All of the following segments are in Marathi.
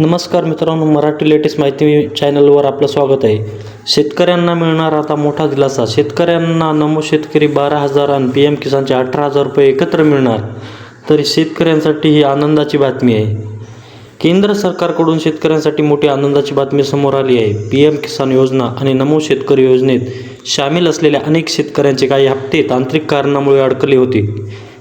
नमस्कार मित्रांनो मराठी लेटेस्ट माहिती चॅनलवर आपलं स्वागत आहे. शेतकऱ्यांना मिळणार आता मोठा दिलासा. शेतकऱ्यांना नमो शेतकरी बारा हजार आणि पी एम किसानचे अठरा हजार रुपये एकत्र मिळणार. तरी शेतकऱ्यांसाठी ही आनंदाची बातमी आहे. केंद्र सरकारकडून शेतकऱ्यांसाठी मोठी आनंदाची बातमी समोर आली आहे. पी एम किसान योजना आणि नमो शेतकरी योजनेत सामील असलेल्या अनेक शेतकऱ्यांचे काही हप्ते तांत्रिक कारणामुळे अडकले होते.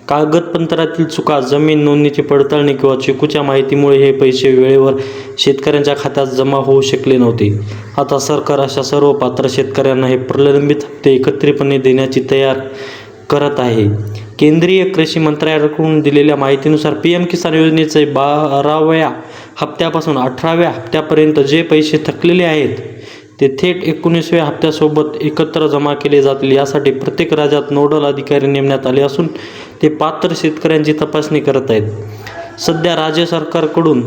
कागदपत्रातील चुका जमीन नोंदणीची पडताळणी किंवा चेकूच्या माहितीमुळे हे पैसे वेळेवर शेतकऱ्यांच्या खात्यात जमा होऊ शकले नव्हते. आता सरकार अशा सर्व पात्र शेतकऱ्यांना हे प्रलंबित हप्ते एकत्रितपणे देण्याची तयार करत आहे. केंद्रीय कृषी मंत्रालयाकडून दिलेल्या माहितीनुसार पी एम किसान योजनेचे बाराव्या हप्त्यापासून अठराव्या हप्त्यापर्यंत जे पैसे थकलेले आहेत ते थेट एकोणीसव्या हप्त्यासोबत एकत्र जमा केले जातील. यासाठी प्रत्येक राज्यात नोडल अधिकारी नेमण्यात आले असून ते पात्र शेतकऱ्यांची तपासणी करत आहेत. सध्या राज्य सरकारकडून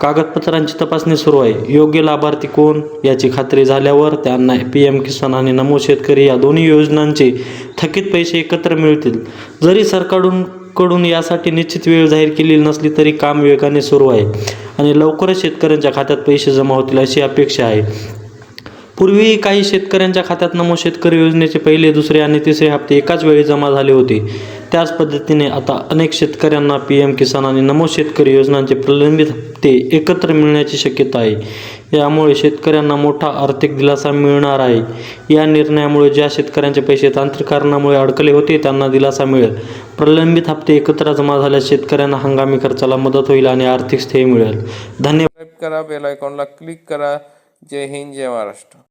कागदपत्रांची तपासणी सुरू आहे. योग्य लाभार्थी कोण याची खात्री झाल्यावर त्यांना पी एम किसान आणि नमो शेतकरी या दोन्ही योजनांचे थकीत पैसे एकत्र मिळतील. जरी सरकारकडून कडून यासाठी निश्चित वेळ जाहीर केलेली नसली तरी काम वेगाने सुरू आहे आणि लवकरच शेतकऱ्यांच्या खात्यात पैसे जमा होतील अशी अपेक्षा आहे. पूर्वी काही शेतकऱ्यांच्या खात्यात नमो शेतकरी योजनेचे पहिले दुसरे आणि तिसरे हप्ते एकाच वेळी जमा झाले होते. त्याच पद्धतीने आता अनेक शेतकऱ्यांना पी एम किसान आणि नमो शेतकरी योजनांचे प्रलंबित हप्ते एकत्र मिळण्याची शक्यता आहे. यामुळे शेतकऱ्यांना मोठा आर्थिक दिलासा मिळणार आहे. या निर्णयामुळे ज्या शेतकऱ्यांचे पैसे तांत्रिक कारणामुळे अडकले होते त्यांना दिलासा मिळेल. प्रलंबित हप्ते एकत्र जमा झाल्यास शेतकऱ्यांना हंगामी खर्चाला मदत होईल आणि आर्थिक स्थैर्य मिळेल. धन्यवाद. करा बेल आयकॉनला क्लिक करा. जय हिंद जय महाराष्ट्र.